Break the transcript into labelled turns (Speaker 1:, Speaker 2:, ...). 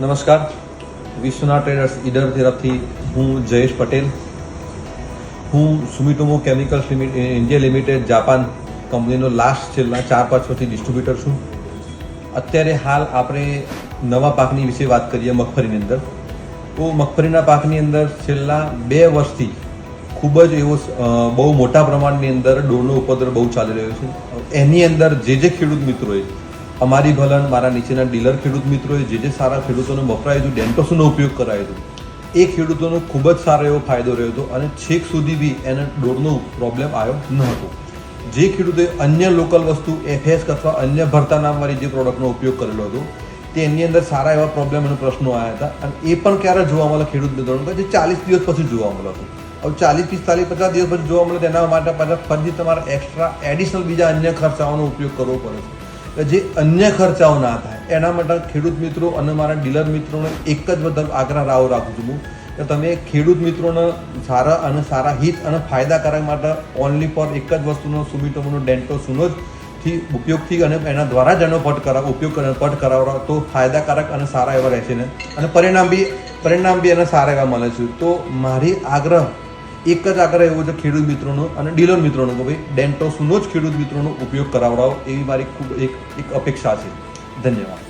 Speaker 1: નમસ્કાર. વિશ્વના ટ્રેડર્સ, ઈડર તરફથી હું જયેશ પટેલ. હું Sumitomo chemicals limited India limited Japan કંપનીનો લાસ્ટ છેલ્લા ચાર, પાંચ વર્ષથી ડિસ્ટ્રીબ્યુટર છું. અત્યારે હાલ આપણે નવા પાકની વિશે વાત કરીએ મગફળીની અંદર. તો મગફળીના પાકની અંદર છેલ્લા બે વર્ષથી ખૂબ જ એવો બહુ મોટા પ્રમાણની અંદર ડોરનો ઉપદ્રવ બહુ ચાલી રહ્યો છે. એની અંદર જે જે ખેડૂત મિત્રોએ અમારી ભલન મારા નીચેના ડીલર ખેડૂત મિત્રોએ જે જે સારા ખેડૂતોને વપરાયું હતું, ડેન્ટોસનો ઉપયોગ કરાયો હતો. એ ખેડૂતોનો ખૂબ જ સારો એવો ફાયદો રહ્યો હતો અને છેક સુધી બી એને ડોરનો પ્રોબ્લેમ આવ્યો ન હતો જે ખેડૂતે અન્ય લોકલ વસ્તુ, એફએસ અથવા અન્ય ભરતા નામવાળી જે પ્રોડક્ટનો ઉપયોગ કરેલો હતો, તે એની અંદર સારા એવા પ્રોબ્લેમ અને પ્રશ્નો આવ્યા હતા અને એ પણ ક્યારે જોવા મળે ખેડૂત મિત્રોને? જે ચાલીસ દિવસ પછી જોવા મળે હતું. હવે ચાલીસ, પિસ્તાલીસ, પચાસ દિવસ પછી જોવા મળે, તેના માટે પાછા ફરીથી તમારે એક્સ્ટ્રા એડિશનલ બીજા અન્ય ખર્ચાઓનો ઉપયોગ કરવો પડે છે. જે અન્ય ખર્ચાઓ ના થાય, એના માટે ખેડૂત મિત્રો અને મારા ડીલર મિત્રોને એક જ બધા આગ્રહ રાહો રાખું છું હું, કે તમે ખેડૂત મિત્રોને સારા અને સારા હિત અને ફાયદાકારક માટે ઓનલી ફોર એક જ વસ્તુનો સુમિટોમોનો ડેન્ટો સુનો થી ઉપયોગથી અને એના દ્વારા જ એનો પટ કરાવ, ઉપયોગ પટ કરાવવા તો ફાયદાકારક અને સારા એવા રહેશે ને. અને પરિણામ બી પરિણામ બી એને સારા એવા મળે છે. તો મારી આગ્રહ એક જ આગ્રહ એવો છે ખેડૂત મિત્રોનો અને ડીલર મિત્રોનો કે ભાઈ ડેન્ટોસનો જ ખેડૂત મિત્રોનો ઉપયોગ કરાવડાવો એવી મારી ખૂબ એક એક અપેક્ષા છે. ધન્યવાદ.